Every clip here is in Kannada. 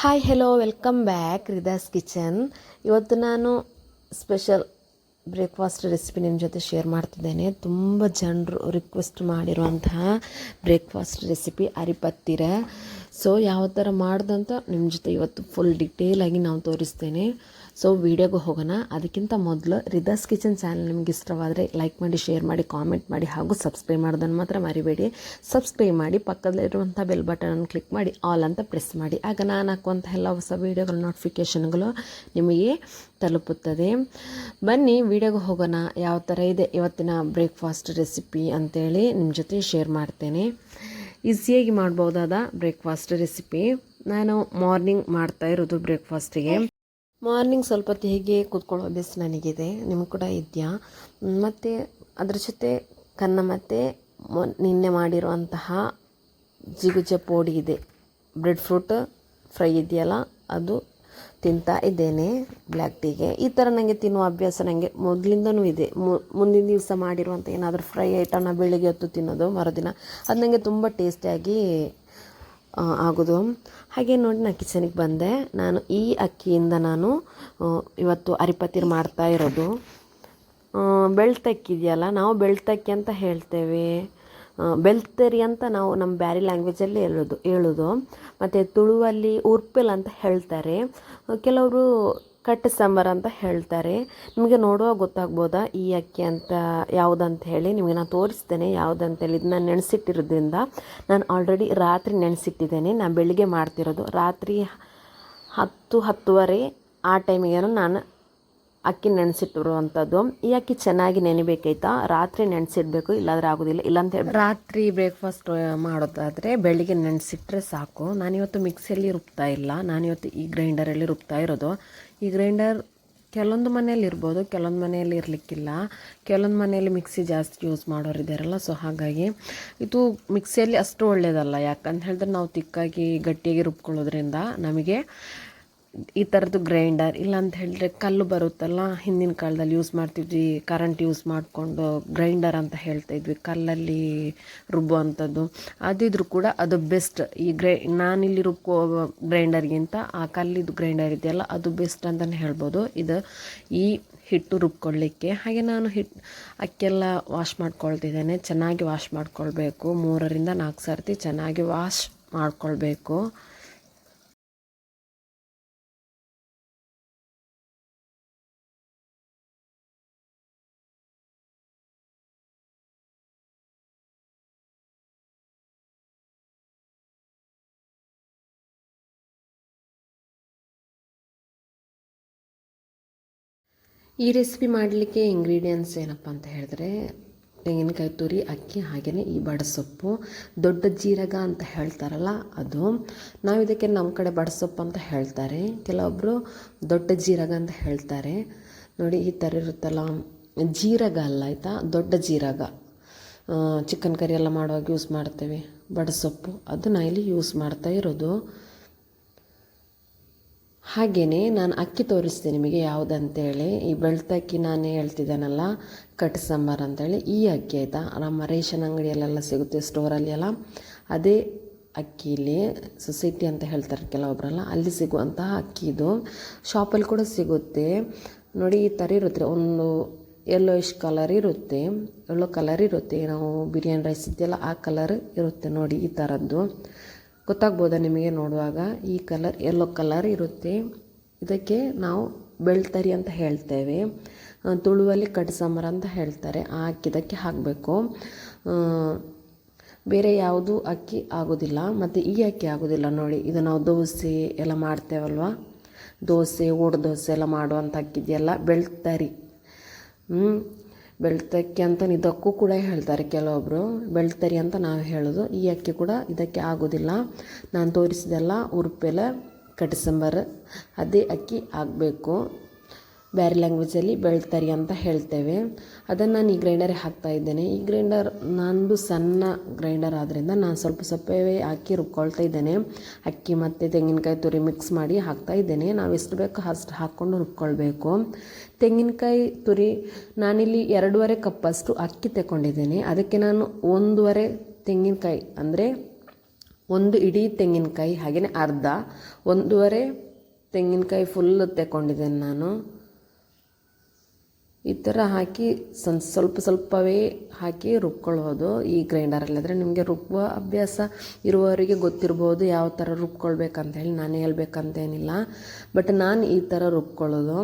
Hi hello welcome back Rida's kitchen ಇವತ್ತು ನಾನು ಸ್ಪೆಷಲ್ ಬ್ರೇಕ್ಫಾಸ್ಟ್ ರೆಸಿಪಿ ನಿಮ್ಮ ಜೊತೆ ಶೇರ್ ಮಾಡ್ತಿದ್ದೇನೆ. ತುಂಬ ಜನರು ರಿಕ್ವೆಸ್ಟ್ ಮಾಡಿರುವಂತಹ ಬ್ರೇಕ್ಫಾಸ್ಟ್ ರೆಸಿಪಿ ಅರಿಪತ್ತಿರ. ಸೊ ಯಾವ ಥರ ಮಾಡ್ದಂತ ನಿಮ್ಮ ಜೊತೆ ಇವತ್ತು ಫುಲ್ ಡಿಟೇಲಾಗಿ ನಾವು ತೋರಿಸ್ತೇನೆ. ಸೊ ವಿಡಿಯೋಗೆ ಹೋಗೋಣ. ಅದಕ್ಕಿಂತ ಮೊದಲು ರಿದಾಸ್ ಕಿಚನ್ ಚಾನಲ್ ನಿಮ್ಗೆ ಇಷ್ಟವಾದರೆ ಲೈಕ್ ಮಾಡಿ ಶೇರ್ ಮಾಡಿ ಕಾಮೆಂಟ್ ಮಾಡಿ ಹಾಗೂ ಸಬ್ಸ್ಕ್ರೈಬ್ ಮಾಡೋದನ್ನು ಮಾತ್ರ ಮರಿಬೇಡಿ. ಸಬ್ಸ್ಕ್ರೈಬ್ ಮಾಡಿ ಪಕ್ಕದಲ್ಲಿರುವಂಥ ಬೆಲ್ ಬಟನನ್ನು ಕ್ಲಿಕ್ ಮಾಡಿ ಆಲ್ ಅಂತ ಪ್ರೆಸ್ ಮಾಡಿ. ಆಗ ನಾನು ಹಾಕುವಂಥ ಎಲ್ಲ ಹೊಸ ವೀಡಿಯೋಗಳ ನೋಟಿಫಿಕೇಷನ್ಗಳು ನಿಮಗೆ ತಲುಪುತ್ತದೆ. ಬನ್ನಿ ವಿಡಿಯೋಗೆ ಹೋಗೋಣ. ಯಾವ ಥರ ಇದೆ ಇವತ್ತಿನ ಬ್ರೇಕ್ಫಾಸ್ಟ್ ರೆಸಿಪಿ ಅಂತೇಳಿ ನಿಮ್ಮ ಜೊತೆ ಶೇರ್ ಮಾಡ್ತೇನೆ. ಈಸಿಯಾಗಿ ಮಾಡ್ಬೋದಾದ ಬ್ರೇಕ್ಫಾಸ್ಟ್ ರೆಸಿಪಿ. ನಾನು ಮಾರ್ನಿಂಗ್ ಮಾಡ್ತಾ ಇರೋದು ಬ್ರೇಕ್ಫಾಸ್ಟಿಗೆ. ಮಾರ್ನಿಂಗ್ ಸ್ವಲ್ಪ ಹೇಗೆ ಕೂತ್ಕೊಳ್ಳೋ ಅಭ್ಯಾಸ ನನಗಿದೆ. ನಿಮ್ಗೆ ಕೂಡ ಇದೆಯಾ? ಮತ್ತು ಅದ್ರ ಜೊತೆ ಕನ್ನ ಮತ್ತು ನಿನ್ನೆ ಮಾಡಿರುವಂತಹ ಜಿಗುಜ ಪೋಡಿ ಇದೆ. ಬ್ರೆಡ್ ಫ್ರೂಟ್ ಫ್ರೈ ಇದೆಯಲ್ಲ, ಅದು ತಿಂತಾ ಇದ್ದೇನೆ ಬ್ಲ್ಯಾಕ್ ಟೀಗೆ ಈ ಥರ ನನಗೆ ತಿನ್ನುವ ಅಭ್ಯಾಸ ನನಗೆ ಮೊದಲಿಂದನೂ ಇದೆ. ಮುಂದಿನ ದಿವಸ ಮಾಡಿರುವಂಥ ಏನಾದರೂ ಫ್ರೈ ಐಟಮ್ನ ಬೆಳಿಗ್ಗೆ ಹೊತ್ತು ತಿನ್ನೋದು, ಮರುದಿನ ಅದು ನನಗೆ ತುಂಬ ಟೇಸ್ಟಿಯಾಗಿ ಆಗೋದು. ಹಾಗೆ ನೋಡಿ ನಾನು ಕಿಚನಿಗೆ ಬಂದೆ. ನಾನು ಈ ಅಕ್ಕಿಯಿಂದ ನಾನು ಇವತ್ತು ಅರಿಪತಿರ್ ಮಾಡ್ತಾ ಇರೋದು. ಬೆಳ್ತಕ್ಕಿ ಇದೆಯಲ್ಲ, ನಾವು ಬೆಳ್ತಕ್ಕಿ ಅಂತ ಹೇಳ್ತೇವೆ. ಬೆಳ್ತರಿ ಅಂತ ನಾವು ನಮ್ಮ ಬ್ಯಾರಿ ಲ್ಯಾಂಗ್ವೇಜಲ್ಲಿ ಹೇಳೋದು ಹೇಳೋದು. ಮತ್ತು ತುಳುವಲ್ಲಿ ಉರ್ಪಿಲ್ ಅಂತ ಹೇಳ್ತಾರೆ. ಕೆಲವರು ಕಟ್ಟು ಸಾಂಬಾರು ಅಂತ ಹೇಳ್ತಾರೆ. ನಿಮಗೆ ನೋಡುವಾಗ ಗೊತ್ತಾಗ್ಬೋದಾ? ಈ ಅಕ್ಕಿ ಅಂತ ಯಾವುದಂತ ಹೇಳಿ ನಿಮಗೆ ನಾನು ತೋರಿಸ್ತೇನೆ ಯಾವುದಂತೇಳಿ. ನಾನು ನೆನೆಸಿಟ್ಟಿರೋದ್ರಿಂದ ನಾನು ಆಲ್ರೆಡಿ ರಾತ್ರಿ ನೆನೆಸಿಟ್ಟಿದ್ದೇನೆ. ನಾನು ಬೆಳಿಗ್ಗೆ ಮಾಡ್ತಿರೋದು. ರಾತ್ರಿ ಹತ್ತು ಹತ್ತುವರೆ ಆ ಟೈಮಿಗೇನು ನಾನು ಅಕ್ಕಿ ನೆನೆಸಿಟ್ಟಿರುವಂಥದ್ದು. ಈ ಅಕ್ಕಿ ಚೆನ್ನಾಗಿ ನೆನೆಬೇಕಾಯ್ತಾ? ರಾತ್ರಿ ನೆನೆಸಿಡ್ಬೇಕು, ಇಲ್ಲಾದರೆ ಆಗೋದಿಲ್ಲ. ಇಲ್ಲಾಂತ ರಾತ್ರಿ ಬ್ರೇಕ್ಫಾಸ್ಟ್ ಮಾಡೋದಾದರೆ ಬೆಳಿಗ್ಗೆ ನೆನೆಸಿಟ್ರೆ ಸಾಕು. ನಾನಿವತ್ತು ಮಿಕ್ಸಿಯಲ್ಲಿ ರುಬ್ತಾ ಇಲ್ಲ. ನಾನಿವತ್ತು ಈ ಗ್ರೈಂಡರಲ್ಲಿ ರುಬ್ತಾ ಇರೋದು. ಈ ಗ್ರೈಂಡರ್ ಕೆಲವೊಂದು ಮನೆಯಲ್ಲಿ ಇರ್ಬೋದು, ಕೆಲವೊಂದು ಮನೆಯಲ್ಲಿ ಇರಲಿಕ್ಕಿಲ್ಲ. ಕೆಲವೊಂದು ಮನೆಯಲ್ಲಿ ಮಿಕ್ಸಿ ಜಾಸ್ತಿ ಯೂಸ್ ಮಾಡೋರು ಇದ್ದಾರಲ್ಲ ಸೊ ಹಾಗಾಗಿ ಇದು ಮಿಕ್ಸಿಯಲ್ಲಿ ಅಷ್ಟು ಒಳ್ಳೆಯದಲ್ಲ ಯಾಕಂತ ಹೇಳಿದ್ರೆ ನಾವು ತಿಕ್ಕಾಗಿ ಗಟ್ಟಿಯಾಗಿ ರುಬ್ಕೊಳ್ಳೋದ್ರಿಂದ ನಮಗೆ ಈ ಥರದ್ದು ಗ್ರೈಂಡರ್ ಇಲ್ಲ ಅಂತ ಹೇಳಿದ್ರೆ ಕಲ್ಲು ಬರುತ್ತಲ್ಲ? ಹಿಂದಿನ ಕಾಲದಲ್ಲಿ ಯೂಸ್ ಮಾಡ್ತಿದ್ವಿ ಕರೆಂಟ್ ಯೂಸ್ ಮಾಡಿಕೊಂಡು ಗ್ರೈಂಡರ್ ಅಂತ ಹೇಳ್ತಾ ಇದ್ವಿ, ಕಲ್ಲಲ್ಲಿ ರುಬ್ಬುವಂಥದ್ದು. ಅದಿದ್ರು ಕೂಡ ಅದು ಬೆಸ್ಟ್ ಈ ಗ್ರೈ, ನಾನಿಲ್ಲಿ ರುಬ್ಕೋ ಗ್ರೈಂಡರ್ಗಿಂತ ಆ ಕಲ್ಲಿದ್ದು ಗ್ರೈಂಡರ್ ಇದೆಯಲ್ಲ, ಅದು ಬೆಸ್ಟ್ ಅಂತಲೇ ಹೇಳ್ಬೋದು. ಇದು ಈ ಹಿಟ್ಟು ರುಬ್ಕೊಳ್ಳಿಕ್ಕೆ. ಹಾಗೆ ನಾನು ಹಿಟ್, ಅಕ್ಕೆಲ್ಲ ವಾಶ್ ಮಾಡ್ಕೊಳ್ತಿದ್ದೇನೆ, ಚೆನ್ನಾಗಿ ವಾಶ್ ಮಾಡ್ಕೊಳ್ಬೇಕು. ಮೂರರಿಂದ ನಾಲ್ಕು ಸರ್ತಿ ಚೆನ್ನಾಗಿ ವಾಶ್ ಮಾಡ್ಕೊಳ್ಬೇಕು. ಈ ರೆಸಿಪಿ ಮಾಡಲಿಕ್ಕೆ ಇಂಗ್ರೀಡಿಯೆಂಟ್ಸ್ ಏನಪ್ಪ ಅಂತ ಹೇಳಿದ್ರೆ, ತೆಂಗಿನಕಾಯಿ ತುರಿ, ಅಕ್ಕಿ ಹಾಗೆಯೇ ಈ ಬಡಸೊಪ್ಪು ದೊಡ್ಡ ಜೀರಗ ಅಂತ ಹೇಳ್ತಾರಲ್ಲ ಅದು. ನಾವು ಇದಕ್ಕೆ ನಮ್ಮ ಕಡೆ ಬಡಸೊಪ್ಪು ಅಂತ ಹೇಳ್ತಾರೆ. ಕೆಲವೊಬ್ಬರು ದೊಡ್ಡ ಜೀರಗ ಅಂತ ಹೇಳ್ತಾರೆ. ನೋಡಿ, ಈ ಥರ ಇರುತ್ತಲ್ಲ. ಜೀರಗ ಅಲ್ಲ, ಆಯಿತಾ? ದೊಡ್ಡ ಜೀರಗ. ಚಿಕನ್ ಕರಿ ಎಲ್ಲ ಮಾಡುವಾಗ ಯೂಸ್ ಮಾಡ್ತೇವೆ. ಬಡಸೊಪ್ಪು ಅದು ನಾಯಿಲಿ ಇಲ್ಲಿ ಯೂಸ್ ಮಾಡ್ತಾ ಇರೋದು. ಹಾಗೆಯೇ ನಾನು ಅಕ್ಕಿ ತೋರಿಸ್ತೀನಿ ನಿಮಗೆ ಯಾವುದಂತೇಳಿ. ಈ ಬೆಳ್ತಕ್ಕಿ ನಾನು ಹೇಳ್ತಿದ್ದೇನಲ್ಲ, ಕಟ್ ಸಾಂಬಾರು ಅಂತೇಳಿ. ಈ ಅಕ್ಕಿ ಆಯಿತಾ? ನಮ್ಮ ರೇಷನ್ ಅಂಗಡಿಯಲ್ಲೆಲ್ಲ ಸಿಗುತ್ತೆ ಸ್ಟೋರಲ್ಲಿ ಎಲ್ಲ ಅದೇ ಅಕ್ಕಿಲಿ ಸೊಸೈಟಿ ಅಂತ ಹೇಳ್ತಾರೆ ಕೆಲವೊಬ್ಬರಲ್ಲ ಅಲ್ಲಿ ಸಿಗುವಂತಹ ಅಕ್ಕಿ ಇದು. ಶಾಪಲ್ಲಿ ಕೂಡ ಸಿಗುತ್ತೆ. ನೋಡಿ, ಈ ಥರ ಇರುತ್ತೆ. ಒಂದು ಯೆಲ್ಲೋಯಿಶ್ ಕಲರ್ ಇರುತ್ತೆ. ಯೆಲ್ಲೋ ಕಲರ್ ಇರುತ್ತೆ. ನಾವು ಬಿರಿಯಾನಿ ರೈಸ್ ಇದೆಯಲ್ಲ, ಆ ಕಲರ್ ಇರುತ್ತೆ ನೋಡಿ ಈ ಥರದ್ದು. ಗೊತ್ತಾಗ್ಬೋದಾ ನಿಮಗೆ ನೋಡುವಾಗ? ಈ ಕಲರ್ ಎಲ್ಲೋ ಕಲರ್ ಇರುತ್ತೆ. ಇದಕ್ಕೆ ನಾವು ಬೆಳ್ತರಿ ಅಂತ ಹೇಳ್ತೇವೆ. ತುಳುವಲ್ಲಿ ಕಟ್ ಸಾಂಬಾರು ಅಂತ ಹೇಳ್ತಾರೆ. ಆ ಅಕ್ಕಿದಕ್ಕೆ ಹಾಕಬೇಕು. ಬೇರೆ ಯಾವುದು ಅಕ್ಕಿ ಆಗೋದಿಲ್ಲ. ಮತ್ತು ಈ ಅಕ್ಕಿ ಆಗೋದಿಲ್ಲ ನೋಡಿ. ಇದು ನಾವು ದೋಸೆ ಎಲ್ಲ ಮಾಡ್ತೇವಲ್ವ? ದೋಸೆ, ಓಡ್ ದೋಸೆ ಎಲ್ಲ ಮಾಡುವಂಥ ಅಕ್ಕಿದೆಯಲ್ಲ ಬೆಳ್ತರಿ. ಬೆಳ್ತಕ್ಕಿ ಅಂತ ಇದಕ್ಕೂ ಕೂಡ ಹೇಳ್ತಾರೆ ಕೆಲವೊಬ್ಬರು ಬೆಳ್ತರಿ ಅಂತ ನಾವು ಹೇಳೋದು. ಈ ಅಕ್ಕಿ ಕೂಡ ಇದಕ್ಕೆ ಆಗೋದಿಲ್ಲ. ನಾನು ತೋರಿಸಿದೆಲ್ಲ ಉರುಪೆಲೆ, ಕಟಿಸಂಬರ್, ಅದೇ ಅಕ್ಕಿ ಆಗಬೇಕು. ಬೇರೆ ಲ್ಯಾಂಗ್ವೇಜಲ್ಲಿ ಬೆಳ್ತರಿ ಅಂತ ಹೇಳ್ತೇವೆ. ಅದನ್ನು ನಾನು ಈ ಗ್ರೈಂಡರಿಗೆ ಹಾಕ್ತಾ ಇದ್ದೇನೆ. ಈ ಗ್ರೈಂಡರ್ ನಂದು ಸಣ್ಣ ಗ್ರೈಂಡರ್ ಆದ್ದರಿಂದ ನಾನು ಸ್ವಲ್ಪ ಸ್ವಲ್ಪವೇ ಹಾಕಿ ರುಬ್ಕೊಳ್ತಾ ಇದ್ದೇನೆ. ಅಕ್ಕಿ ಮತ್ತು ತೆಂಗಿನಕಾಯಿ ತುರಿ ಮಿಕ್ಸ್ ಮಾಡಿ ಹಾಕ್ತಾ ಇದ್ದೇನೆ. ನಾವು ಎಷ್ಟು ಬೇಕೋ ಅಷ್ಟು ಹಾಕ್ಕೊಂಡು ರುಬ್ಕೊಳ್ಬೇಕು. ತೆಂಗಿನಕಾಯಿ ತುರಿ ನಾನಿಲ್ಲಿ ಎರಡೂವರೆ ಕಪ್ಪಷ್ಟು ಅಕ್ಕಿ ತಗೊಂಡಿದ್ದೇನೆ. ಅದಕ್ಕೆ ನಾನು ಒಂದೂವರೆ ತೆಂಗಿನಕಾಯಿ ಅಂದರೆ ಒಂದು ಇಡೀ ತೆಂಗಿನಕಾಯಿ ಹಾಗೆಯೇ ಅರ್ಧ, ಒಂದೂವರೆ ತೆಂಗಿನಕಾಯಿ ಫುಲ್ ತಗೊಂಡಿದ್ದೇನೆ ನಾನು. ಈ ಥರ ಹಾಕಿ ಸನ್, ಸ್ವಲ್ಪ ಸ್ವಲ್ಪವೇ ಹಾಕಿ ರುಬ್ಕೊಳ್ಬೋದು ಈ ಗ್ರೈಂಡರಲ್ಲಾದರೆ ನಿಮಗೆ ರುಬ್ಬುವ ಅಭ್ಯಾಸ ಇರುವವರಿಗೆ ಗೊತ್ತಿರ್ಬೋದು ಯಾವ ಥರ ರುಬ್ಕೊಳ್ಬೇಕಂತ ಹೇಳಿ, ನಾನು ಹೇಳ್ಬೇಕಂತೇನಿಲ್ಲ. ಬಟ್ ನಾನು ಈ ಥರ ರುಬ್ಕೊಳ್ಳೋದು.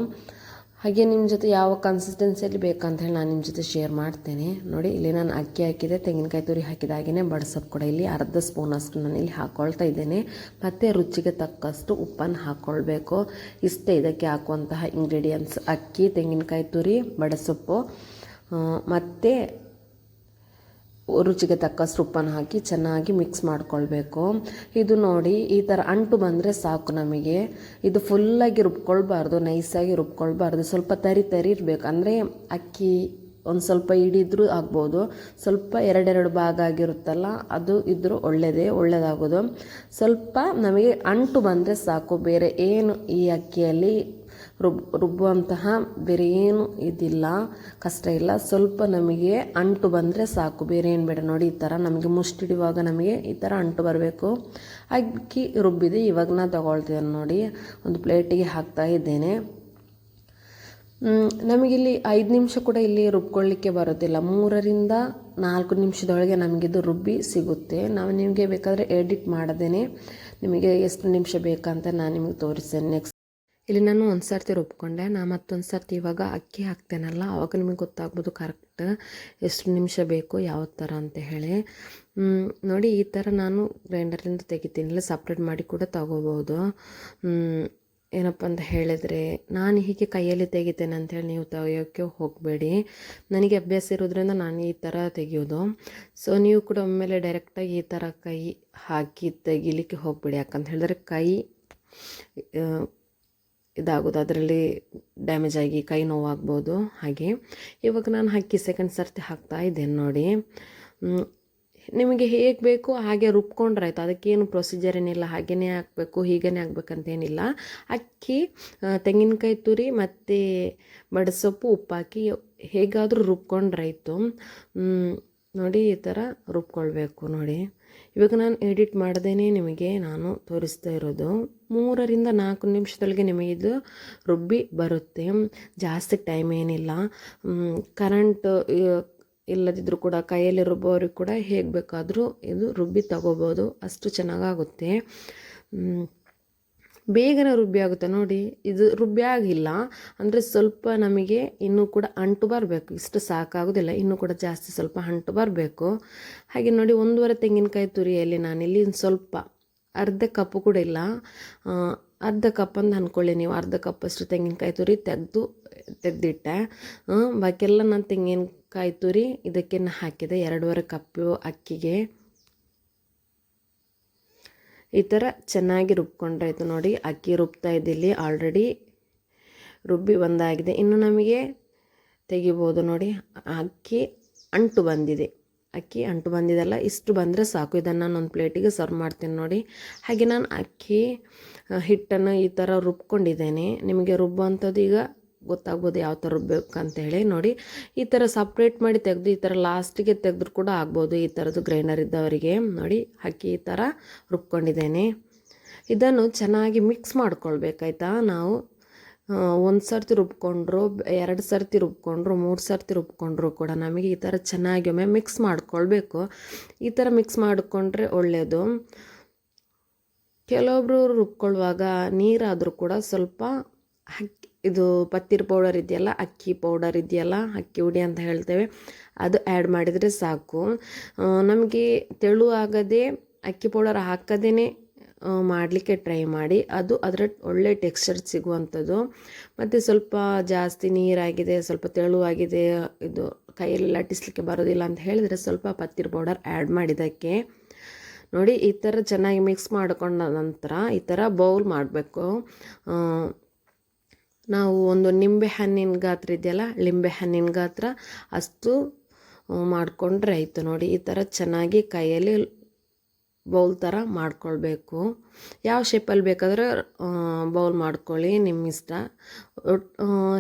ಹಾಗೆ ನಿಮ್ಮ ಜೊತೆ ಯಾವ ಕನ್ಸಿಸ್ಟೆನ್ಸಿಯಲ್ಲಿ ಬೇಕಂತ ಹೇಳಿ ನಾನು ನಿಮ್ಮ ಜೊತೆ ಶೇರ್ ಮಾಡ್ತೇನೆ. ನೋಡಿ, ಇಲ್ಲಿ ನಾನು ಅಕ್ಕಿ ಹಾಕಿದೆ, ತೆಂಗಿನಕಾಯಿ ತುರಿ ಹಾಕಿದಾಗೇ ಬಡ್ಸೋದು ಕೂಡ ಇಲ್ಲಿ ಅರ್ಧ ಸ್ಪೂನ್ ಅಷ್ಟು ನಾನು ಇಲ್ಲಿ ಹಾಕ್ಕೊಳ್ತಾ ಇದ್ದೇನೆ. ಮತ್ತು ರುಚಿಗೆ ತಕ್ಕಷ್ಟು ಉಪ್ಪನ್ನು ಹಾಕ್ಕೊಳ್ಬೇಕು ಇಷ್ಟೇ ಇದಕ್ಕೆ ಹಾಕುವಂತಹ ಇಂಗ್ರೀಡಿಯೆಂಟ್ಸ್ ಅಕ್ಕಿ, ತೆಂಗಿನಕಾಯಿ ತುರಿ, ಬಡಸೊಪ್ಪು ಮತ್ತು ರುಚಿಗೆ ತಕ್ಕಷ್ಟು ಸೊಪ್ಪನ್ನು ಹಾಕಿ ಚೆನ್ನಾಗಿ ಮಿಕ್ಸ್ ಮಾಡ್ಕೊಳ್ಬೇಕು. ಇದು ನೋಡಿ, ಈ ಥರ ಅಂಟು ಬಂದರೆ ಸಾಕು ನಮಗೆ. ಇದು ಫುಲ್ಲಾಗಿ ರುಬ್ಕೊಳ್ಬಾರ್ದು, ನೈಸಾಗಿ ರುಬ್ಕೊಳ್ಬಾರ್ದು. ಸ್ವಲ್ಪ ತರಿ ತರಿ ಇರಬೇಕು. ಅಂದರೆ ಅಕ್ಕಿ ಒಂದು ಸ್ವಲ್ಪ ಹಿಡಿದ್ರೂ ಆಗ್ಬೋದು. ಸ್ವಲ್ಪ ಎರಡೆರಡು ಭಾಗ ಆಗಿರುತ್ತಲ್ಲ, ಅದು ಇದ್ದರೂ ಒಳ್ಳೆಯದೇ ಒಳ್ಳೆಯದಾಗೋದು ಸ್ವಲ್ಪ ನಮಗೆ ಅಂಟು ಬಂದರೆ ಸಾಕು. ಬೇರೆ ಏನು ಈ ಅಕ್ಕಿಯಲ್ಲಿ ರುಬ್, ರುಬ್ಬುವಂತಹ ಬೇರೆ ಏನು ಇದಿಲ್ಲ, ಕಷ್ಟ ಇಲ್ಲ. ಸ್ವಲ್ಪ ನಮಗೆ ಅಂಟು ಬಂದರೆ ಸಾಕು. ಬೇರೆ ಏನು ಬೇಡ ನೋಡಿ, ಈ ಥರ ನಮಗೆ ಮುಷ್ಟಿಡುವಾಗ ನಮಗೆ ಈ ಥರ ಅಂಟು ಬರಬೇಕು. ಅಕ್ಕಿ ರುಬ್ಬಿದೆ, ಇವಾಗ ನಾನು ತಗೊಳ್ತೇನೆ ನೋಡಿ. ಒಂದು ಪ್ಲೇಟಿಗೆ ಹಾಕ್ತಾ ಇದ್ದೇನೆ. ನಮಗಿಲ್ಲಿ ಐದು ನಿಮಿಷ ಕೂಡ ಇಲ್ಲಿ ರುಬ್ಕೊಳ್ಳಿಕ್ಕೆ ಬರೋದಿಲ್ಲ ಮೂರರಿಂದ ನಾಲ್ಕು ನಿಮಿಷದೊಳಗೆ ನಮಗಿದು ರುಬ್ಬಿ ಸಿಗುತ್ತೆ. ನಾವು ನಿಮಗೆ ಬೇಕಾದರೆ ಎಡಿಟ್ ಮಾಡದೇನೆ. ನಿಮಗೆ ಎಷ್ಟು ನಿಮಿಷ ಬೇಕಂತ ನಾನು ನಿಮಗೆ ತೋರಿಸ್ತೇನೆ. ನೆಕ್ಸ್ಟ್ ಇಲ್ಲಿ ನಾನು ಒಂದು ಸರ್ತಿ ರುಬ್ಕೊಂಡೆ, ನಾ ಮತ್ತೊಂದು ಸರ್ತಿ ಇವಾಗ ಅಕ್ಕಿ ಹಾಕ್ತೇನಲ್ಲ, ಅವಾಗ ನಿಮಗೆ ಗೊತ್ತಾಗ್ಬೋದು ಕರೆಕ್ಟ್ ಎಷ್ಟು ನಿಮಿಷ ಬೇಕು, ಯಾವ ಥರ ಅಂತ ಹೇಳಿ. ನೋಡಿ ಈ ಥರ ನಾನು ಗ್ರೈಂಡರ್ಲಿಂದ ತೆಗಿತೀನಿ, ಇಲ್ಲ ಸಪ್ರೇಟ್ ಮಾಡಿ ಕೂಡ ತಗೋಬೋದು. ಏನಪ್ಪ ಅಂತ ಹೇಳಿದರೆ, ನಾನು ಹೀಗೆ ಕೈಯಲ್ಲಿ ತೆಗಿತೇನೆ ಅಂಥೇಳಿ ನೀವು ತೆಗಿಯೋಕ್ಕೆ ಹೋಗಬೇಡಿ. ನನಗೆ ಅಭ್ಯಾಸ ಇರೋದ್ರಿಂದ ನಾನು ಈ ಥರ ತೆಗೆಯೋದು. ಸೊ ನೀವು ಕೂಡ ಒಮ್ಮೆಲೆ ಡೈರೆಕ್ಟಾಗಿ ಈ ಥರ ಕೈ ಹಾಕಿ ತೆಗಿಲಿಕ್ಕೆ ಹೋಗಬೇಡಿ, ಯಾಕಂತ ಹೇಳಿದ್ರೆ ಕೈ ಇದಾಗೋದು. ಅದರಲ್ಲಿ ಡ್ಯಾಮೇಜ್ ಆಗಿ ಕೈ ನೋವಾಗ್ಬೋದು. ಹಾಗೆ ಇವಾಗ ನಾನು ಹಾಕಿ ಸೆಕೆಂಡ್ ಸರ್ತಿ ಹಾಕ್ತಾ ಇದ್ದೇನೆ ನೋಡಿ. ನಿಮಗೆ ಹೇಗೆ ಬೇಕು ಹಾಗೆ ರುಬ್ಕೊಂಡ್ರೆ ಆಯಿತು ಅದಕ್ಕೇನು ಪ್ರೊಸೀಜರ್ ಏನಿಲ್ಲ. ಹಾಗೇ ಹಾಕಬೇಕು ಹೀಗೇ ಹಾಕ್ಬೇಕಂತೇನಿಲ್ಲ. ಅಕ್ಕಿ ತೆಂಗಿನಕಾಯಿ ತುರಿ ಮತ್ತು ಬಡಸೊಪ್ಪು ಉಪ್ಪಾಕಿ ಹೇಗಾದರೂ ರುಬ್ಕೊಂಡ್ರಾಯ್ತು. ನೋಡಿ ಈ ಥರ ರುಬ್ಕೊಳ್ಬೇಕು ನೋಡಿ. ಇವಾಗ ನಾನು ಎಡಿಟ್ ಮಾಡ್ದೇ ನಿಮಗೆ ನಾನು ತೋರಿಸ್ತಾ ಇರೋದು. ಮೂರರಿಂದ ನಾಲ್ಕು ನಿಮಿಷದೊಳಗೆ ನಿಮಗೆ ಇದು ರುಬ್ಬಿ ಬರುತ್ತೆ. ಜಾಸ್ತಿ ಟೈಮ್ ಏನಿಲ್ಲ. ಕರೆಂಟ್ ಇಲ್ಲದಿದ್ದರೂ ಕೂಡ ಕೈಯಲ್ಲಿ ರುಬ್ಬೋರಿಗೆ ಕೂಡ ಹೇಗೆ ಬೇಕಾದರೂ ಇದು ರುಬ್ಬಿ ತಗೋಬೋದು. ಅಷ್ಟು ಚೆನ್ನಾಗಾಗುತ್ತೆ. ಬೇಗನೆ ರುಬ್ಬಿ ಆಗುತ್ತೆ. ನೋಡಿ, ಇದು ರುಬ್ಬಿ ಆಗಿಲ್ಲ. ಅಂದರೆ ಸ್ವಲ್ಪ ನಮಗೆ ಇನ್ನೂ ಕೂಡ ಅಂಟು ಬರಬೇಕು. ಇಷ್ಟು ಸಾಕಾಗೋದಿಲ್ಲ. ಇನ್ನೂ ಕೂಡ ಜಾಸ್ತಿ ಸ್ವಲ್ಪ ಅಂಟು ಬರಬೇಕು. ಹಾಗೆ ನೋಡಿ, ಒಂದೂವರೆ ತೆಂಗಿನಕಾಯಿ ತುರಿಯಲ್ಲಿ ನಾನಿಲ್ಲಿ ಸ್ವಲ್ಪ ಅರ್ಧ ಕಪ್ಪು ಕೂಡ ಇಲ್ಲ. ಅರ್ಧ ಕಪ್ ಅಂತ ಅಂದ್ಕೊಳ್ಳಿ ನೀವು. ಅರ್ಧ ಕಪ್ಪಷ್ಟು ತೆಂಗಿನಕಾಯಿ ತುರಿ ತೆಗೆದು, ತೆಗೆದಿಟ್ಟೆ. ಬಾಕಿಯೆಲ್ಲ ನಾನು ತೆಂಗಿನಕಾಯಿ ತುರಿ ಇದಕ್ಕೆ ಹಾಕಿದೆ. ಎರಡೂವರೆ ಕಪ್ಪು ಅಕ್ಕಿಗೆ. ಈ ಥರ ಚೆನ್ನಾಗಿ ರುಬ್ಕೊಂಡಾಯಿತು ನೋಡಿ. ಅಕ್ಕಿ ರುಬ್ತಾ ಇದ್ದಿಲ್ಲಿ ಆಲ್ರೆಡಿ ರುಬ್ಬಿ ಬಂದಾಗಿದೆ. ಇನ್ನು ನಮಗೆ ತೆಗಿಬೋದು ನೋಡಿ. ಅಕ್ಕಿ ಅಂಟು ಬಂದಿದೆ. ಅಕ್ಕಿ ಅಂಟು ಬಂದಿದೆಲ್ಲ ಇಷ್ಟು ಬಂದರೆ ಸಾಕು. ಇದನ್ನು ನಾನು ಒಂದು ಪ್ಲೇಟಿಗೆ ಸರ್ವ್ ಮಾಡ್ತೀನಿ ನೋಡಿ. ಹಾಗೆ ನಾನು ಅಕ್ಕಿ, ಹಿಟ್ಟನ್ನು ಈ ಥರ ರುಬ್ಕೊಂಡಿದ್ದೇನೆ. ನಿಮಗೆ ರುಬ್ಬುವಂಥದ್ದು ಈಗ ಗೊತ್ತಾಗ್ಬೋದು ಯಾವ ಥರ ರುಬ್ಬೇಕಂತೇಳಿ ನೋಡಿ. ಈ ಥರ ಸಪ್ರೇಟ್ ಮಾಡಿ ತೆಗೆದು ಈ ಥರ ಲಾಸ್ಟಿಗೆ ತೆಗೆದ್ರು ಕೂಡ ಆಗ್ಬೋದು. ಈ ಥರದ್ದು ಗ್ರೈಂಡರ್ ಇದ್ದವರಿಗೆ ನೋಡಿ ಅಕ್ಕಿ ಈ ಥರ ರುಬ್ಕೊಂಡಿದ್ದೇನೆ. ಇದನ್ನು ಚೆನ್ನಾಗಿ ಮಿಕ್ಸ್ ಮಾಡ್ಕೊಳ್ಬೇಕಾಯ್ತಾ? ನಾವು ಒಂದು ಸರ್ತಿ ರುಬ್ಕೊಂಡ್ರು, ಎರಡು ಸರ್ತಿ ರುಬ್ಕೊಂಡ್ರು, ಮೂರು ಸರ್ತಿ ರುಬ್ಕೊಂಡ್ರು ಕೂಡ ನಮಗೆ ಈ ಥರ ಚೆನ್ನಾಗಿ ಒಮ್ಮೆ ಮಿಕ್ಸ್ ಮಾಡ್ಕೊಳ್ಬೇಕು. ಈ ಥರ ಮಿಕ್ಸ್ ಮಾಡಿಕೊಂಡ್ರೆ ಒಳ್ಳೆಯದು ಕೆಲವೊಬ್ಬರು ರುಬ್ಕೊಳ್ಳುವಾಗ ನೀರಾದರೂ ಕೂಡ ಸ್ವಲ್ಪ ಇದು ಪತ್ತಿರ್ ಪೌಡರ್ ಇದೆಯಲ್ಲ, ಅಕ್ಕಿ ಪೌಡರ್ ಇದೆಯಲ್ಲ, ಅಕ್ಕಿ ಹುಡಿ ಅಂತ ಹೇಳ್ತೇವೆ. ಅದು ಆ್ಯಡ್ ಮಾಡಿದರೆ ಸಾಕು. ನಮಗೆ ತೆಳು ಆಗದೆ ಅಕ್ಕಿ ಪೌಡರ್ ಹಾಕದೇ ಮಾಡಲಿಕ್ಕೆ ಟ್ರೈ ಮಾಡಿ. ಅದು ಅದರ ಒಳ್ಳೆ ಟೆಕ್ಸ್ಚರ್ ಸಿಗುವಂಥದ್ದು. ಮತ್ತು ಸ್ವಲ್ಪ ಜಾಸ್ತಿ ನೀರಾಗಿದೆ, ಸ್ವಲ್ಪ ತೆಳುವಾಗಿದೆ, ಇದು ಕೈಯಲ್ಲಿ ಲಟ್ಟಿಸ್ಲಿಕ್ಕೆ ಬರೋದಿಲ್ಲ ಅಂತ ಹೇಳಿದರೆ ಸ್ವಲ್ಪ ಪತ್ತಿರ್ ಪೌಡರ್ ಆ್ಯಡ್ ಮಾಡಿದ್ದಕ್ಕೆ. ನೋಡಿ, ಈ ಥರ ಚೆನ್ನಾಗಿ ಮಿಕ್ಸ್ ಮಾಡಿಕೊಂಡ ನಂತರ ಈ ಥರ ಬೌಲ್ ಮಾಡಬೇಕು. ನಾವು ಒಂದು ನಿಂಬೆ ಹಣ್ಣಿನ ಗಾತ್ರ ಇದೆಯಲ್ಲ, ಲಿಂಬೆ ಹಣ್ಣಿನ ಗಾತ್ರ ಅಷ್ಟು ಮಾಡಿಕೊಂಡ್ರೆ ಆಯಿತು ನೋಡಿ. ಈ ಥರ ಚೆನ್ನಾಗಿ ಕೈಯಲ್ಲಿ ಬೌಲ್ ಥರ ಮಾಡ್ಕೊಳ್ಬೇಕು. ಯಾವ ಶೇಪಲ್ಲಿ ಬೇಕಾದರೆ ಬೌಲ್ ಮಾಡ್ಕೊಳ್ಳಿ ನಿಮ್ಮ ಇಷ್ಟ.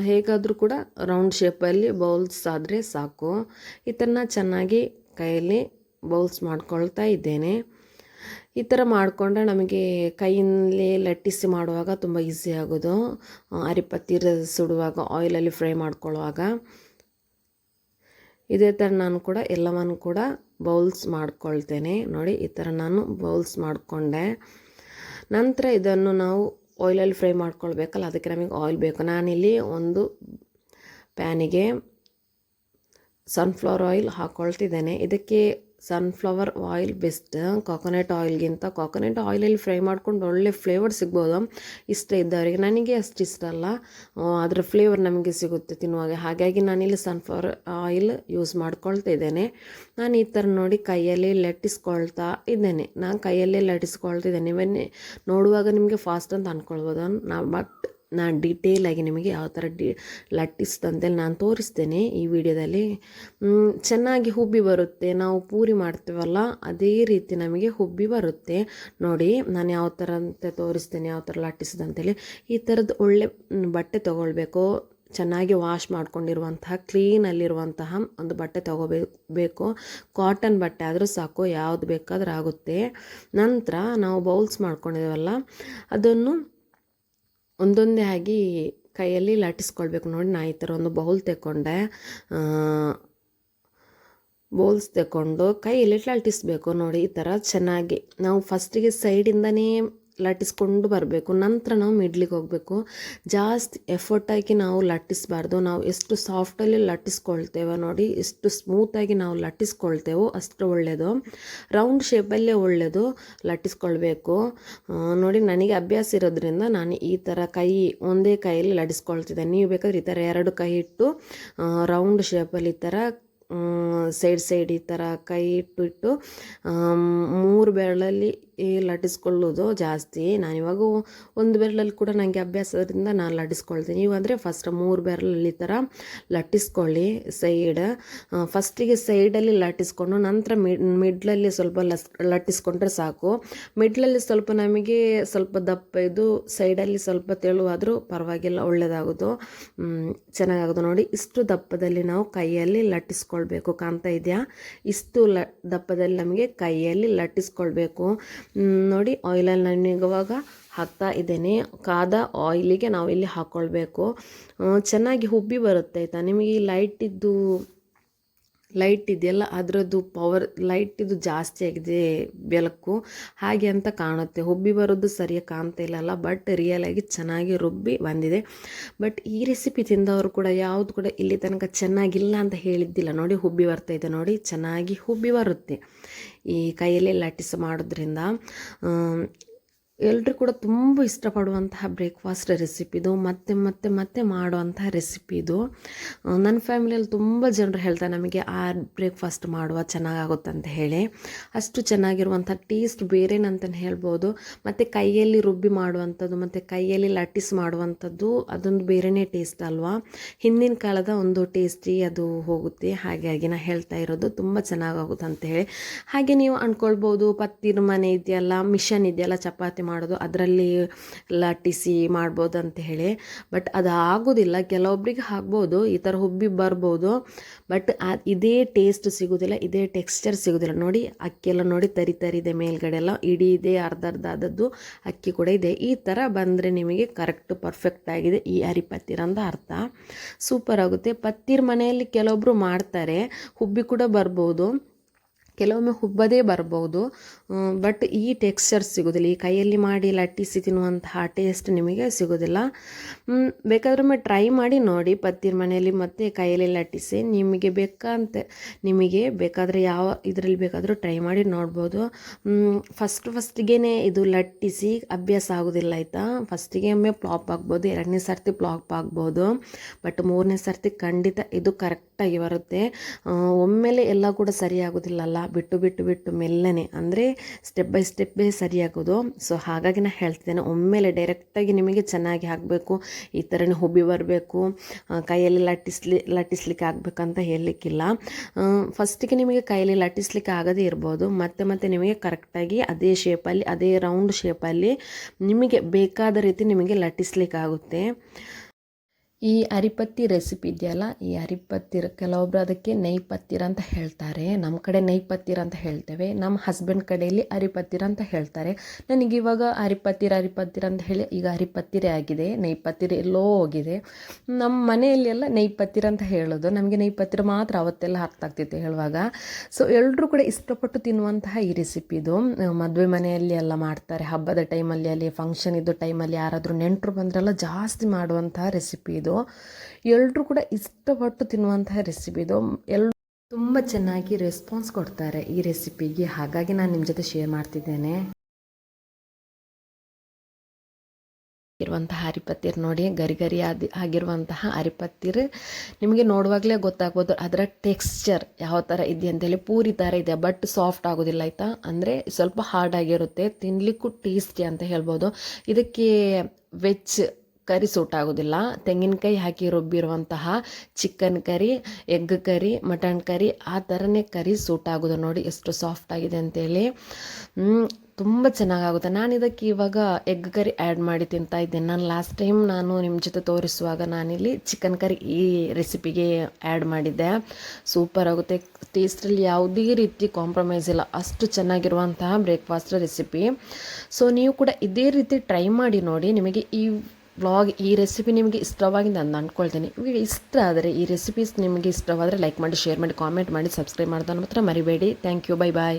ಹೇಗಾದರೂ ಕೂಡ ರೌಂಡ್ ಶೇಪಲ್ಲಿ ಬೌಲ್ಸ್ ಆದರೆ ಸಾಕು. ಇದನ್ನು ಚೆನ್ನಾಗಿ ಕೈಯಲ್ಲಿ ಬೌಲ್ಸ್ ಮಾಡ್ಕೊಳ್ತಾ ಇದ್ದೇನೆ. ಈ ಥರ ಮಾಡಿಕೊಂಡ್ರೆ ನಮಗೆ ಕೈಯಲ್ಲಿ ಲಟ್ಟಿಸಿ ಮಾಡುವಾಗ ತುಂಬ ಈಸಿ ಆಗೋದು. ಅರಿಪತ್ತಿ ಸುಡುವಾಗ ಆಯಿಲಲ್ಲಿ ಫ್ರೈ ಮಾಡ್ಕೊಳ್ಳುವಾಗ. ಇದೇ ಥರ ನಾನು ಕೂಡ ಎಲ್ಲವನ್ನು ಕೂಡ ಬೌಲ್ಸ್ ಮಾಡ್ಕೊಳ್ತೇನೆ. ನೋಡಿ, ಈ ಥರ ನಾನು ಬೌಲ್ಸ್ ಮಾಡಿಕೊಂಡೆ. ನಂತರ ಇದನ್ನು ನಾವು ಆಯಿಲಲ್ಲಿ ಫ್ರೈ ಮಾಡ್ಕೊಳ್ಬೇಕಲ್ಲ, ಅದಕ್ಕೆ ನಮಗೆ ಆಯಿಲ್ ಬೇಕು. ನಾನಿಲ್ಲಿ ಒಂದು ಪ್ಯಾನಿಗೆ ಸನ್ಫ್ಲವರ್ ಆಯಿಲ್ ಹಾಕ್ಕೊಳ್ತಿದ್ದೇನೆ ಇದಕ್ಕೆ ಸನ್ಫ್ಲವರ್ ಆಯಿಲ್ ಬೆಸ್ಟ್ ಕಾಕೋನಟ್ ಆಯಿಲ್ಗಿಂತ ಕಾಕೋನಟ್ ಆಯಿಲಲ್ಲಿ ಫ್ರೈ ಮಾಡ್ಕೊಂಡು ಒಳ್ಳೆ ಫ್ಲೇವರ್ ಸಿಗ್ಬೋದು. ಇಷ್ಟ ಇದ್ದವರಿಗೆ ನನಗೆ ಅಷ್ಟು ಇಷ್ಟ ಅಲ್ಲ. ಅದರ ಫ್ಲೇವರ್ ನಮಗೆ ಸಿಗುತ್ತೆ ತಿನ್ನುವಾಗ. ಹಾಗಾಗಿ ನಾನಿಲ್ಲಿ ಸನ್ಫ್ಲವರ್ ಆಯಿಲ್ ಯೂಸ್ ಮಾಡ್ಕೊಳ್ತಾ ಇದ್ದೇನೆ. ನಾನು ಈ ಥರ ನೋಡಿ ಕೈಯಲ್ಲಿ ಲಟ್ಟಿಸ್ಕೊಳ್ತಾ ಇದ್ದೇನೆ. ನಾನು ಕೈಯಲ್ಲೇ ಲಟ್ಟಿಸ್ಕೊಳ್ತಿದ್ದೇನೆ ಇವನ್ನೇ ನೋಡುವಾಗ ನಿಮಗೆ ಫಾಸ್ಟ್ ಅಂತ ಅಂದ್ಕೊಳ್ಬೋದು ನಾ ಬಟ್ ನಾನು ಡೀಟೇಲಾಗಿ ನಿಮಗೆ ಯಾವ ಥರ ಡಿ ಲಟ್ಟಿಸ್ತಂತೇಳಿ ನಾನು ತೋರಿಸ್ತೇನೆ ಈ ವಿಡಿಯೋದಲ್ಲಿ. ಚೆನ್ನಾಗಿ ಹುಬ್ಬಿ ಬರುತ್ತೆ. ನಾವು ಪೂರಿ ಮಾಡ್ತೀವಲ್ಲ, ಅದೇ ರೀತಿ ನಮಗೆ ಹುಬ್ಬಿ ಬರುತ್ತೆ. ನೋಡಿ, ನಾನು ಯಾವ ಥರ ಅಂತ ತೋರಿಸ್ತೇನೆ, ಯಾವ ಥರ ಲಟ್ಟಿಸಿದಂತೇಳಿ ಈ ಥರದ್ದು ಒಳ್ಳೆ ಬಟ್ಟೆ ತೊಗೊಳ್ಬೇಕು. ಚೆನ್ನಾಗಿ ವಾಶ್ ಮಾಡ್ಕೊಂಡಿರುವಂತಹ ಕ್ಲೀನಲ್ಲಿರುವಂತಹ ಒಂದು ಬಟ್ಟೆ ತೊಗೋಬೇಕು ಕಾಟನ್ ಬಟ್ಟೆ ಆದರೂ ಸಾಕು, ಯಾವುದು ಬೇಕಾದರೂ ಆಗುತ್ತೆ. ನಂತರ ನಾವು ಬೌಲ್ಸ್ ಮಾಡ್ಕೊಂಡಿದ್ದೀವಲ್ಲ, ಅದನ್ನು ಒಂದೊಂದೇ ಆಗಿ ಕೈಯಲ್ಲಿ ಲಟ್ಟಿಸ್ಕೊಳ್ಬೇಕು. ನೋಡಿ ನಾ ಈ ಥರ ಒಂದು ಬೌಲ್ ತಗೊಂಡೆ ಬೌಲ್ಸ್ ತಗೊಂಡು ಕೈಯಲ್ಲಿ ಲಟ್ಟಿಸ್ಬೇಕು. ನೋಡಿ ಈ ಥರ ಚೆನ್ನಾಗಿ. ನಾವು ಫಸ್ಟಿಗೆ ಸೈಡಿಂದನೇ ಲಟ್ಟಿಸ್ಕೊಂಡು ಬರಬೇಕು. ನಂತರ ನಾವು ಮಿಡ್ಲಿಗೆ ಹೋಗಬೇಕು. ಜಾಸ್ತಿ ಎಫರ್ಟ್ ನಾವು ಲಟ್ಟಿಸ್ಬಾರ್ದು. ನಾವು ಎಷ್ಟು ಸಾಫ್ಟಲ್ಲಿ ಲಟ್ಟಿಸ್ಕೊಳ್ತೇವೆ ನೋಡಿ, ಎಷ್ಟು ಸ್ಮೂತಾಗಿ ನಾವು ಲಟ್ಟಿಸ್ಕೊಳ್ತೇವೋ ಅಷ್ಟು ಒಳ್ಳೆಯದು ರೌಂಡ್ ಶೇಪಲ್ಲೇ ಒಳ್ಳೆಯದು ಲಟ್ಟಿಸ್ಕೊಳ್ಬೇಕು. ನೋಡಿ, ನನಗೆ ಅಭ್ಯಾಸ ಇರೋದ್ರಿಂದ ನಾನು ಈ ಥರ ಕೈ ಒಂದೇ ಕೈಯಲ್ಲಿ ಲಟ್ಟಿಸ್ಕೊಳ್ತಿದ್ದೆ ನೀವು ಬೇಕಾದ್ರೆ ಈ ಥರ ಎರಡು ಕೈ ಇಟ್ಟು ರೌಂಡ್ ಶೇಪಲ್ಲಿ ಈ ಥರ ಸೈಡ್ ಸೈಡ್ ಈ ಥರ ಕೈ ಇಟ್ಬಿಟ್ಟು ಮೂರು ಬೆರಳಲ್ಲಿ ಲಟ್ಟಿಸ್ಕೊಳ್ಳೋದು ಜಾಸ್ತಿ. ನಾನು ಇವಾಗ ಒಂದು ಬೆರಳಲ್ಲಿ ಕೂಡ ನನಗೆ ಅಭ್ಯಾಸದಿಂದ ನಾನು ಲಟ್ಟಿಸ್ಕೊಳ್ತೀನಿ. ನೀವು ಅಂದರೆ ಫಸ್ಟ್ ಮೂರು ಬೆರಳಲ್ಲಿ ಈ ಥರ ಲಟ್ಟಿಸ್ಕೊಳ್ಳಿ ಸೈಡ್. ಫಸ್ಟಿಗೆ ಸೈಡಲ್ಲಿ ಲಟ್ಟಿಸ್ಕೊಂಡು, ನಂತರ ಮಿಡ್ ಮಿಡ್ಲಲ್ಲಿ ಸ್ವಲ್ಪ ಲಸ್, ಲಟ್ಟಿಸ್ಕೊಂಡ್ರೆ ಸಾಕು. ಮಿಡ್ಲಲ್ಲಿ ಸ್ವಲ್ಪ ನಮಗೆ ಸ್ವಲ್ಪ ದಪ್ಪ ಇದು ಸೈಡಲ್ಲಿ ಸ್ವಲ್ಪ ತೆಳುವಾದರೂ ಪರವಾಗಿಲ್ಲ ಒಳ್ಳೆಯದಾಗೋದು ಚೆನ್ನಾಗಾಗೋದು ನೋಡಿ. ಇಷ್ಟು ದಪ್ಪದಲ್ಲಿ ನಾವು ಕೈಯಲ್ಲಿ ಲಟ್ಟಿಸ್ಕೊಳ್ಬೇಕು ಕಾಣ್ತಾ ಇದೆಯಾ? ಇಷ್ಟು ಲ, ದಪ್ಪದಲ್ಲಿ ನಮಗೆ ಕೈಯಲ್ಲಿ ಲಟ್ಟಿಸ್ಕೊಳ್ಬೇಕು. ನೋಡಿ ಆಯಿಲಲ್ಲಿ ನನಗಿವಾಗ ಹಾಕ್ತಾ ಇದ್ದೇನೆ. ಕಾದ ಆಯಿಲಿಗೆ ನಾವು ಇಲ್ಲಿ ಹಾಕ್ಕೊಳ್ಬೇಕು ಚೆನ್ನಾಗಿ ಹುಬ್ಬಿ ಬರುತ್ತೆ ಆಯಿತಾ? ನಿಮಗೆ ಈ ಲೈಟಿದ್ದು ಲೈಟ್ ಇದೆಯಲ್ಲ, ಅದರದ್ದು ಪವರ್ ಲೈಟಿದ್ದು ಜಾಸ್ತಿ ಆಗಿದೆ ಬೆಳಕು. ಹಾಗೆ ಅಂತ ಕಾಣುತ್ತೆ. ಹುಬ್ಬಿ ಬರೋದು ಸರಿಯಾಗಿ ಕಾಣ್ತಾ ಇಲ್ಲಲ್ಲ ಬಟ್ ರಿಯಲಾಗಿ ಚೆನ್ನಾಗಿ ರುಬ್ಬಿ ಬಂದಿದೆ. ಬಟ್ ಈ ರೆಸಿಪಿ ತಿಂದವರು ಕೂಡ, ಯಾವುದು ಕೂಡ ಇಲ್ಲಿ ತನಕ ಚೆನ್ನಾಗಿಲ್ಲ ಅಂತ ಹೇಳಿದ್ದಿಲ್ಲ. ನೋಡಿ ಹುಬ್ಬಿ ಬರ್ತಾ ಇದೆ ನೋಡಿ, ಚೆನ್ನಾಗಿ ಹುಬ್ಬಿ ಬರುತ್ತೆ. ಈ ಕೈಯಲ್ಲಿ ಲಟ್ಟಿಸಿ ಮಾಡೋದ್ರಿಂದ ಎಲ್ಲರೂ ಕೂಡ ತುಂಬ ಇಷ್ಟಪಡುವಂತಹ ಬ್ರೇಕ್ಫಾಸ್ಟ್ ರೆಸಿಪಿ ಇದು. ಮತ್ತೆ ಮತ್ತೆ ಮತ್ತೆ ಮಾಡುವಂತಹ ರೆಸಿಪಿ ಇದು. ನನ್ನ ಫ್ಯಾಮಿಲಿಯಲ್ಲಿ ತುಂಬ ಜನರು ಹೇಳ್ತಾರೆ ನಮಗೆ ಆ ಬ್ರೇಕ್ಫಾಸ್ಟ್ ಮಾಡುವ ಅಂತ ಹೇಳಿ. ಅಷ್ಟು ಚೆನ್ನಾಗಿರುವಂಥ ಟೇಸ್ಟ್ ಬೇರೆನಂತಲೇ ಹೇಳ್ಬೋದು. ಮತ್ತು ಕೈಯಲ್ಲಿ ರುಬ್ಬಿ ಮಾಡುವಂಥದ್ದು, ಮತ್ತು ಕೈಯಲ್ಲಿ ಲಟ್ಟಿಸ್ ಮಾಡುವಂಥದ್ದು, ಅದೊಂದು ಬೇರೆಯೇ ಟೇಸ್ಟ್ ಅಲ್ವಾ? ಹಿಂದಿನ ಕಾಲದ ಒಂದು ಟೇಸ್ಟಿ ಅದು ಹೋಗುತ್ತೆ. ಹಾಗಾಗಿ ನಾನು ಹೇಳ್ತಾ ಇರೋದು ತುಂಬ ಚೆನ್ನಾಗಾಗುತ್ತೆ ಅಂತ ಹೇಳಿ. ಹಾಗೆ ನೀವು ಅಂದ್ಕೊಳ್ಬೋದು ಪತ್ತಿರ ಮನೆ ಇದೆಯಲ್ಲ ಮಿಷನ್ ಇದೆಯಲ್ಲ, ಚಪಾತಿ ಮಾಡೋದು, ಅದರಲ್ಲಿ ಲಟ್ಟಿಸಿ ಮಾಡ್ಬೋದು ಅಂತ ಹೇಳಿ. ಬಟ್ ಅದು ಆಗೋದಿಲ್ಲ. ಕೆಲವೊಬ್ಬರಿಗೆ ಹಾಕ್ಬೋದು ಈ ಥರ ಹುಬ್ಬಿ ಬರ್ಬೋದು. ಬಟ್ ಇದೇ ಟೇಸ್ಟ್ ಸಿಗೋದಿಲ್ಲ, ಇದೇ ಟೆಕ್ಸ್ಚರ್ ಸಿಗೋದಿಲ್ಲ. ನೋಡಿ ಅಕ್ಕಿ ಎಲ್ಲ ನೋಡಿ ತರಿ ತರಿದೆ ಮೇಲ್ಗಡೆ ಎಲ್ಲ. ಇಡೀ ಇದೆ ಅರ್ಧ ಅರ್ಧ ಆದದ್ದು ಅಕ್ಕಿ ಕೂಡ ಇದೆ. ಈ ಥರ ಬಂದರೆ ನಿಮಗೆ ಕರೆಕ್ಟ್ ಪರ್ಫೆಕ್ಟ್ ಆಗಿದೆ ಈ ಅರಿ ಪತ್ತಿರ ಅಂತ ಅರ್ಥ. ಸೂಪರ್ ಆಗುತ್ತೆ. ಪತ್ತಿರ್ ಮನೆಯಲ್ಲಿ ಕೆಲವೊಬ್ಬರು ಮಾಡ್ತಾರೆ. ಹುಬ್ಬಿ ಕೂಡ ಬರ್ಬೋದು. ಕೆಲವೊಮ್ಮೆ ಹುಬ್ಬದೇ ಬರ್ಬೋದು. ಬಟ್ ಈ ಟೆಕ್ಸ್ಚರ್ ಸಿಗೋದಿಲ್ಲ. ಈ ಕೈಯಲ್ಲಿ ಮಾಡಿ ಲಟ್ಟಿಸಿ ತಿನ್ನುವಂತಹ ಟೇಸ್ಟ್ ನಿಮಗೆ ಸಿಗೋದಿಲ್ಲ. ಬೇಕಾದ್ರೆ ಟ್ರೈ ಮಾಡಿ ನೋಡಿ. ಪತ್ತಿರ ಮನೆಯಲ್ಲಿ ಮತ್ತೆ ಕೈಯಲ್ಲಿ ಲಟ್ಟಿಸಿ ನಿಮಗೆ ಬೇಕಂತೆ, ನಿಮಗೆ ಬೇಕಾದರೆ ಯಾವ ಇದರಲ್ಲಿ ಬೇಕಾದರೂ ಟ್ರೈ ಮಾಡಿ ನೋಡ್ಬೋದು. ಫಸ್ಟ್ ಫಸ್ಟಿಗೆ ಇದು ಲಟ್ಟಿಸಿ ಅಭ್ಯಾಸ ಆಗೋದಿಲ್ಲ ಆಯಿತಾ? ಫಸ್ಟಿಗೆ ಒಮ್ಮೆ ಪ್ಲಾಪ್ ಆಗ್ಬೋದು ಎರಡನೇ ಸರ್ತಿ ಪ್ಲಾಪ್ ಆಗ್ಬೋದು ಬಟ್ ಮೂರನೇ ಸರ್ತಿ ಖಂಡಿತ ಇದು ಕರೆಕ್ಟಾಗಿ ಬರುತ್ತೆ. ಒಮ್ಮೆಲೆ ಎಲ್ಲ ಕೂಡ ಸರಿ ಆಗೋದಿಲ್ಲಲ್ಲ. ಬಿಟ್ಟು ಬಿಟ್ಟು ಬಿಟ್ಟು ಮೆಲ್ಲನೆ, ಅಂದರೆ ಸ್ಟೆಪ್ ಬೈ ಸ್ಟೆಪ್ಪೇ ಸರಿಯಾಗೋದು. ಸೊ ಹಾಗಾಗಿ ನಾನು ಹೇಳ್ತಿದ್ದೇನೆ, ಒಮ್ಮೆಲೆ ಡೈರೆಕ್ಟಾಗಿ ನಿಮಗೆ ಚೆನ್ನಾಗಿ ಹಾಕಬೇಕು, ಈ ಥರನೇ ಹುಬ್ಬಿ ಬರಬೇಕು ಕೈಯಲ್ಲಿ ಲಟ್ಟಿಸ್ಲಿ, ಲಟ್ಟಿಸ್ಲಿಕ್ಕೆ ಆಗಬೇಕಂತ ಹೇಳಲಿಕ್ಕಿಲ್ಲ. ಫಸ್ಟಿಗೆ ನಿಮಗೆ ಕೈಯಲ್ಲಿ ಲಟ್ಟಿಸ್ಲಿಕ್ಕೆ ಆಗದೇ ಇರ್ಬೋದು, ಮತ್ತೆ ಮತ್ತೆ ನಿಮಗೆ ಕರೆಕ್ಟಾಗಿ ಅದೇ ಶೇಪಲ್ಲಿ ಅದೇ ರೌಂಡ್ ಶೇಪಲ್ಲಿ ನಿಮಗೆ ಬೇಕಾದ ರೀತಿ ನಿಮಗೆ ಲಟ್ಟಿಸ್ಲಿಕ್ಕೆ ಆಗುತ್ತೆ. ಈ ಅರಿಪತ್ತಿ ರೆಸಿಪಿ ಇದೆಯಲ್ಲ, ಈ ಅರಿಪತ್ತಿರ ಕೆಲವೊಬ್ರು ಅದಕ್ಕೆ ನೈಪತ್ತಿರ ಅಂತ ಹೇಳ್ತಾರೆ. ನಮ್ಮ ಕಡೆ ನೈಪತ್ತಿರ ಅಂತ ಹೇಳ್ತೇವೆ. ನಮ್ಮ ಹಸ್ಬೆಂಡ್ ಕಡೆಯಲ್ಲಿ ಅರಿಪತ್ತಿರ ಅಂತ ಹೇಳ್ತಾರೆ. ನನಗೆ ಇವಾಗ ಅರಿಪತ್ತಿರ ಅರಿಪತ್ತಿರ ಅಂತ ಹೇಳಿ ಈಗ ಅರಿಪತ್ತಿರೇ ಆಗಿದೆ. ನೈಪತ್ತಿರ ಎಲ್ಲೋ ಹೋಗಿದೆ. ನಮ್ಮ ಮನೆಯಲ್ಲಿ ಎಲ್ಲ ನೈಪತ್ತಿರ ಅಂತ ಹೇಳೋದು. ನಮಗೆ ನೈಪತ್ತಿರ ಮಾತ್ರ ಅವತ್ತೆಲ್ಲ ಅರ್ಥ ಆಗ್ತಿತ್ತು ಹೇಳುವಾಗ. ಸೊ ಎಲ್ಲರೂ ಕೂಡ ಇಷ್ಟಪಟ್ಟು ತಿನ್ನುವಂತಹ ಈ ರೆಸಿಪಿ ಇದು. ಮದುವೆ ಮನೆಯಲ್ಲಿ ಎಲ್ಲ ಮಾಡ್ತಾರೆ. ಹಬ್ಬದ ಟೈಮಲ್ಲಿ ಅಲ್ಲಿ ಫಂಕ್ಷನ್ ಇದ್ದ ಟೈಮಲ್ಲಿ ಯಾರಾದರೂ ನೆಂಟರು ಬಂದ್ರೆಲ್ಲ ಜಾಸ್ತಿ ಮಾಡುವಂತಹ ರೆಸಿಪಿ ಇದು. ಎಲ್ಲರೂ ಕೂಡ ಇಷ್ಟಪಟ್ಟು ತಿನ್ನುವಂತಹ ರೆಸಿಪಿ ಇದು. ಎಲ್ ತುಂಬ ಚೆನ್ನಾಗಿ ರೆಸ್ಪಾನ್ಸ್ ಕೊಡ್ತಾರೆ ಈ ರೆಸಿಪಿಗೆ ಹಾಗಾಗಿ ನಾನು ನಿಮ್ಮ ಜೊತೆ ಶೇರ್ ಮಾಡ್ತಿದ್ದೇನೆ. ಇರುವಂತಹ ಅರಿಪತ್ತಿರ್ ನೋಡಿ ಗರಿ ಗರಿ ಆದಿ ಆಗಿರುವಂತಹ ಅರಿಪತ್ತಿರ್ ನಿಮಗೆ ನೋಡುವಾಗಲೇ ಗೊತ್ತಾಗ್ಬೋದು ಅದರ ಟೆಕ್ಸ್ಚರ್ ಯಾವ ಥರ ಇದೆ ಅಂತೇಳಿ. ಪೂರಿ ಥರ ಇದೆ ಬಟ್ ಸಾಫ್ಟ್ ಆಗೋದಿಲ್ಲ, ಆಯಿತಾ? ಅಂದರೆ ಸ್ವಲ್ಪ ಹಾರ್ಡ್ ಆಗಿರುತ್ತೆ. ತಿನ್ನಲಿಕ್ಕೂ ಟೇಸ್ಟಿ ಅಂತ ಹೇಳ್ಬೋದು. ಇದಕ್ಕೆ ವೆಜ್ ಕರಿ ಸೂಟ್ ಆಗೋದಿಲ್ಲ. ತೆಂಗಿನಕಾಯಿ ಹಾಕಿ ರುಬ್ಬಿರುವಂತಹ chicken curry, egg curry, mutton curry, ಆ ಥರನೇ ಕರಿ ಸೂಟ್ ಆಗೋದು ನೋಡಿ ಎಷ್ಟು ಸಾಫ್ಟ್ ಆಗಿದೆ ಅಂತೇಳಿ. ತುಂಬ ಚೆನ್ನಾಗಾಗುತ್ತೆ. ನಾನು ಇದಕ್ಕೆ ಇವಾಗ ಎಗ್ ಕರಿ ಆ್ಯಡ್ ಮಾಡಿ ತಿಂತಾ ಇದ್ದೇನೆ. ನಾನು ಲಾಸ್ಟ್ ಟೈಮ್ ನಾನು ನಿಮ್ಮ ಜೊತೆ ತೋರಿಸುವಾಗ ನಾನಿಲ್ಲಿ ಚಿಕನ್ ಕರಿ ಈ ರೆಸಿಪಿಗೆ ಆ್ಯಡ್ ಮಾಡಿದ್ದೆ. ಸೂಪರ್ ಆಗುತ್ತೆ. ಟೇಸ್ಟಲ್ಲಿ ಯಾವುದೇ ರೀತಿ ಕಾಂಪ್ರಮೈಸ್ ಇಲ್ಲ. ಅಷ್ಟು ಚೆನ್ನಾಗಿರುವಂತಹ ಬ್ರೇಕ್ಫಾಸ್ಟ್ ರೆಸಿಪಿ ಸೊ ನೀವು ಕೂಡ ಇದೇ ರೀತಿ ಟ್ರೈ ಮಾಡಿ ನೋಡಿ. ನಿಮಗೆ ಈ ವ್ಲಾಗ್ ಈ ರೆಸಿಪಿ ನಿಮಗೆ ಇಷ್ಟವಾಗಿ ನಾನು ಅಂದ್ಕೊಳ್ತೀನಿ ಇಷ್ಟ ಆದರೆ ಈ ರೆಸಿಪೀಸ್ ನಿಮಗೆ ಇಷ್ಟವಾದರೆ ಲೈಕ್ ಮಾಡಿ ಶೇರ್ ಮಾಡಿ ಕಾಮೆಂಟ್ ಮಾಡಿ ಸಬ್ಸ್ಕ್ರೈಬ್ ಮಾಡೋದನ್ನು ಮಾತ್ರ ಮರಿಬೇಡಿ. Thank you bye bye